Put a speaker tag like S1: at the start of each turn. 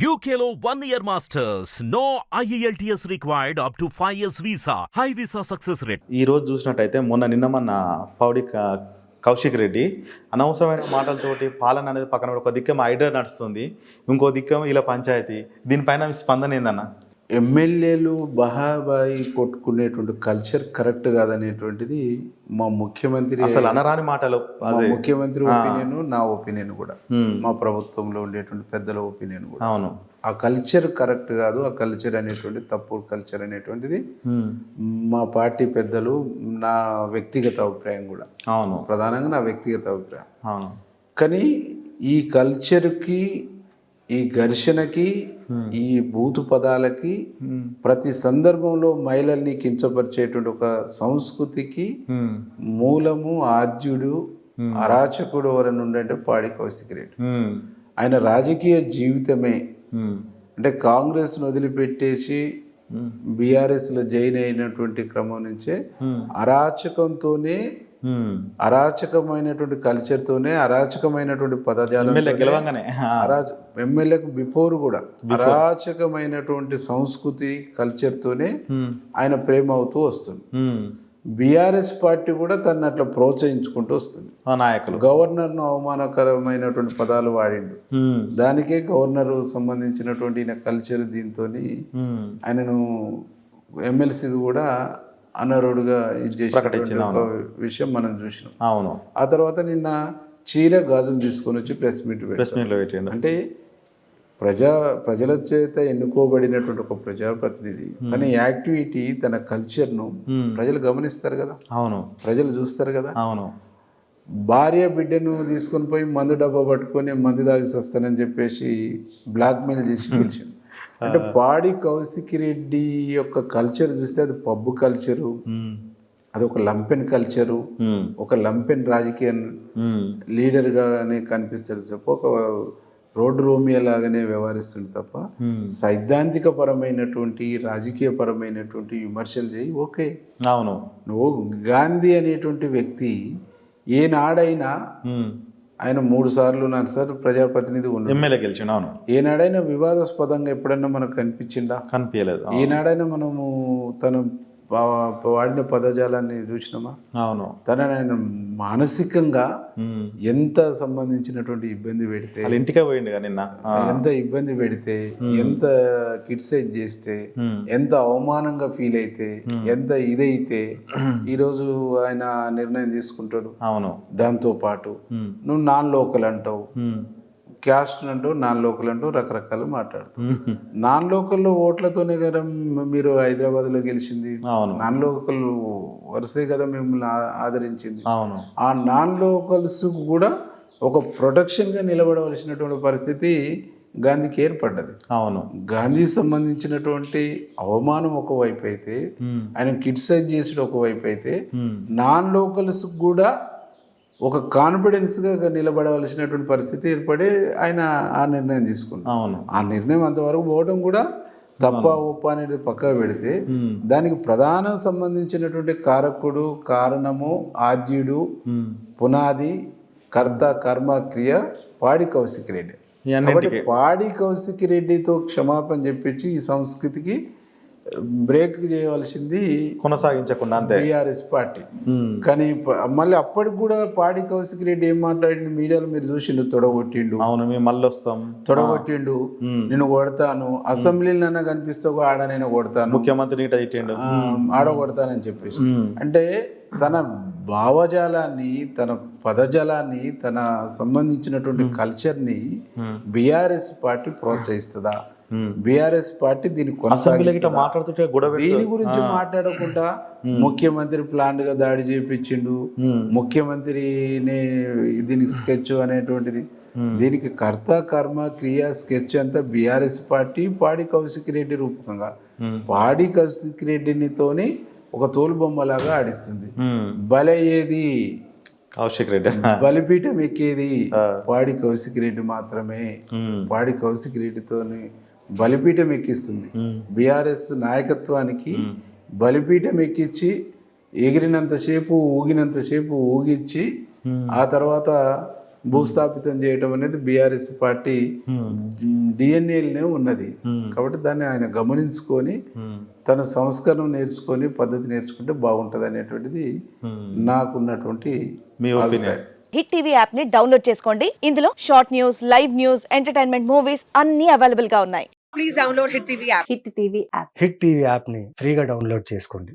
S1: యూకేలో one year masters no E IELTS required up to 5 years visa. High visa success rate.
S2: ఈ రోజు చూసినట్టయితే మొన్న నిన్న మన పౌడి కౌశిక్ రెడ్డి అనవసరమైన మాటలతోటి పాలన అనేది పక్కన ఒక దిక్కేమో ఐడియా నడుస్తుంది ఇంకో దిక్కేమో ఇలా పంచాయతీ దీనిపైన స్పందన ఏందన్నా
S3: ఎమ్మెల్యేలు బహాబాయి కొట్టుకునేటువంటి కల్చర్ కరెక్ట్ కాదనేటువంటిది మా ముఖ్యమంత్రి
S2: అసలు అనరాని మాటలు.
S3: ముఖ్యమంత్రి ఒపీనియన్ నా ఒపీనియన్ కూడా. మా ప్రభుత్వంలో ఉండేటువంటి పెద్దల ఒపీనియన్ కూడా.
S2: అవును.
S3: ఆ కల్చర్ కరెక్ట్ కాదు ఆ కల్చర్ అనేటువంటి తప్పుడు కల్చర్ అనేటువంటిది మా పార్టీ పెద్దలు నా వ్యక్తిగత అభిప్రాయం కూడా.
S2: అవును.
S3: ప్రధానంగా నా వ్యక్తిగత అభిప్రాయం.
S2: అవును.
S3: కానీ ఈ కల్చర్కి ఈ ఘర్షణకి ఈ బూతు పదాలకి ప్రతి సందర్భంలో మహిళల్ని కించపరిచేటువంటి ఒక సంస్కృతికి మూలము ఆద్యుడు అరాచకుడు ఎవరైనా ఉండంటే పాడి కౌశిక్ రెడ్డి ఆయన రాజకీయ జీవితమే. అంటే కాంగ్రెస్ను వదిలిపెట్టేసి బీఆర్ఎస్లో జాయిన్ అయినటువంటి క్రమం నుంచే అరాచకంతోనే. అరాచకమైనటువంటి కల్చర్తోనే అరాచకమైనటువంటి పదజాలం
S2: ఎమ్మెల్యే గెలవంగానే.
S3: అరాచ ఎమ్మెల్యేకు బిఫోర్ కూడా అరాచకమైనటువంటి సంస్కృతి కల్చర్తోనే ఆయన ప్రేమ అవుతూ వస్తుంది. బీఆర్ఎస్ పార్టీ కూడా తను అట్లా ప్రోత్సహించుకుంటూ వస్తుంది.
S2: ఆ నాయకులు.
S3: గవర్నర్ను అవమానకరమైనటువంటి పదాలు వాడిండు. దానికే గవర్నర్ సంబంధించినటువంటి ఈయన కల్చర్ దీంతో ఆయనను ఎమ్మెల్సీ కూడా అనర్హుడుగా ఇది
S2: ప్రకటించింది,
S3: ఒక విషయం మనం చూసినాం.
S2: అవును.
S3: ఆ తర్వాత నిన్న చీర గాజులు తీసుకొని వచ్చి ప్రెస్ మీట్
S2: ప్రెస్ మీట్లో పెట్టిండు
S3: అంటే ప్రజా ప్రజల చేత ఎన్నుకోబడినటువంటి ఒక ప్రజాప్రతినిధి తన యాక్టివిటీ తన కల్చర్ను ప్రజలు గమనిస్తారు కదా?
S2: అవును.
S3: ప్రజలు చూస్తారు కదా?
S2: అవును.
S3: భార్య బిడ్డను తీసుకొని పోయి మందు డబ్బా పట్టుకొని మందు దాగి వస్తానని చెప్పేసి బ్లాక్మెయిల్ చేసి పిలిచింది అంటే పాడి కౌశిక్ రెడ్డి యొక్క కల్చర్ చూస్తే అది పబ్బు కల్చరు అది ఒక లంపెన్ కల్చరు ఒక లంపెన్ రాజకీయ లీడర్గానే కనిపిస్తాడు తప్ప ఒక రోడ్డు రోమియో లాగానే వ్యవహరిస్తుంది తప్ప సైద్ధాంతిక పరమైనటువంటి రాజకీయ పరమైనటువంటి విమర్శలు చేయి ఓకే.
S2: అవును.
S3: నువ్వు గాంధీ అనేటువంటి వ్యక్తి ఏనాడైనా ఆయన మూడు సార్లు నాలుగు సార్లు ప్రజాప్రతినిధి ఉన్నాడు.
S2: ఎమ్మెల్యే గెలిచిండు అవును.
S3: ఏనాడైనా వివాదాస్పదంగా ఎప్పుడైనా మనకు కనిపించిందా?
S2: కనిపించలేదు
S3: ఏనాడైనా మనము తను వాడిన పదజాలాన్ని చూసినామా?
S2: అవును.
S3: తనని ఆయన మానసికంగా ఎంత సంబంధించినటువంటి ఇబ్బంది పెడితే
S2: ఇంటికే పోయిండు కదా నిన్న
S3: ఎంత ఇబ్బంది పెడితే ఎంత క్రిటిసైజ్ చేస్తే ఎంత అవమానంగా ఫీల్ అయితే ఎంత ఇదైతే ఈరోజు ఆయన నిర్ణయం తీసుకుంటాడు.
S2: అవును.
S3: దాంతో పాటు నువ్వు నాన్ లోకల్ అంటావు. క్యాస్ట్ అంటావు నాన్ లోకల్ అంటావు రకరకాలు మాట్లాడతావు
S2: ఉమ్,
S3: నాన్ లోకల్లో ఓట్లతోనే కదా మీరు హైదరాబాద్లో గెలిచింది.
S2: అవును.
S3: నాన్ లోకల్ వరుసే కదా మిమ్మల్ని ఆదరించింది.
S2: అవును.
S3: ఆ నాన్ లోకల్స్ కూడా ఒక ప్రొటెక్షన్గా నిలబడవలసినటువంటి పరిస్థితి గాంధీకి ఏర్పడ్డది.
S2: అవును.
S3: గాంధీ సంబంధించినటువంటి అవమానం ఒకవైపు అయితే ఆయన క్రిటిసైజ్ చేసేది ఒకవైపు అయితే నాన్ లోకల్స్ కూడా ఒక కాన్ఫిడెన్స్గా నిలబడవలసినటువంటి పరిస్థితి ఏర్పడి ఆయన ఆ నిర్ణయం తీసుకున్నాడు
S2: అవును.
S3: ఆ నిర్ణయం అంతవరకు పోవడం కూడా తప్ప ఒప్ప అనేది పక్కకు పెడితే దానికి ప్రధాన సంబంధించినటువంటి కారకుడు కారణము ఆద్యుడు పునాది కర్త కర్మ క్రియ పాడి కౌశిక్ రెడ్డి. పాడి కౌశిక్ రెడ్డితో క్షమాపణ చెప్పించి ఈ సంస్కృతికి బ్రేక్ చేయవలసింది
S2: కొనసాగించకుండా అంతే.
S3: BRS party.
S2: ఉమ్,
S3: కానీ మళ్ళీ అప్పటికి కూడా పాడి కౌశిక్ రెడ్డి ఏం మాట్లాడిండు? మీడియాలో మీరు చూసిండు తొడగొట్టిండు.
S2: అవును మేము మళ్ళీ వస్తాం.
S3: తొడగొట్టిండు.
S2: ఉమ్,
S3: నేను కొడతాను. అసెంబ్లీలోనే కనిపిస్తే ఒక ఆడ నేను కొడతాను.
S2: ముఖ్యమంత్రి
S3: ఆడ కొడతానని చెప్పేసి. అంటే తన భావజాలాన్ని తన పదజాలాన్ని తన సంబంధించినటువంటి కల్చర్ని బీఆర్ఎస్ పార్టీ ప్రోత్సహిస్తుందా. బీఆర్ఎస్ పార్టీ కొనసాగిస్తుందా?
S2: మాట్లాడుతుంటే
S3: దీని గురించి మాట్లాడకుండా ముఖ్యమంత్రి ప్లాంట్గా దాడి చేయించిండు
S2: ఉమ్,
S3: ముఖ్యమంత్రిని దీనికి స్కెచ్ అనేటువంటిది. దీనికి కర్త కర్మ క్రియ స్కెచ్ అంతా బీఆర్ఎస్ పార్టీ పాడి కౌశిక్ రెడ్డి రూపకంగా. పాడి కౌశిక్ రెడ్డినితోని ఒక తోలుబొమ్మలాగా ఆడిస్తుంది.
S2: ఉమ్.
S3: బల ఏది?
S2: కౌశిక్ రెడ్డి.
S3: బలిపీఠం ఎక్కేది. పాడి కౌశిక్ రెడ్డి మాత్రమే. పాడి కౌశిక్ రెడ్డితోని బలిపీఠం ఎక్కిస్తుంది. బీఆర్ఎస్ నాయకత్వానికి బలిపీఠం ఎక్కించి ఎగిరినంతసేపు ఊగినంతసేపు ఊగిచ్చి ఆ తర్వాత భూస్థాపితం చేయడం అనేది బీఆర్ఎస్ పార్టీ డిఎన్ఏలనే ఉన్నది. కాబట్టి దాన్ని ఆయన గమనించుకొని తన సంస్కరణ నేర్చుకొని పద్ధతి నేర్చుకుంటే బాగుంటుంది అనేటువంటిది నాకున్నటువంటి
S2: మీ ఒపీనియన్.
S4: హిట్ టీవీ యాప్ని డౌన్లోడ్ చేసుకోండి. ఇందులో short news live news entertainment movies అన్ని అవైలబుల్గా ఉన్నాయి.
S5: Please download Hit TV app.
S4: Hit TV app
S6: hit TV యాప్ని ఫ్రీగా డౌన్లోడ్ చేసుకోండి.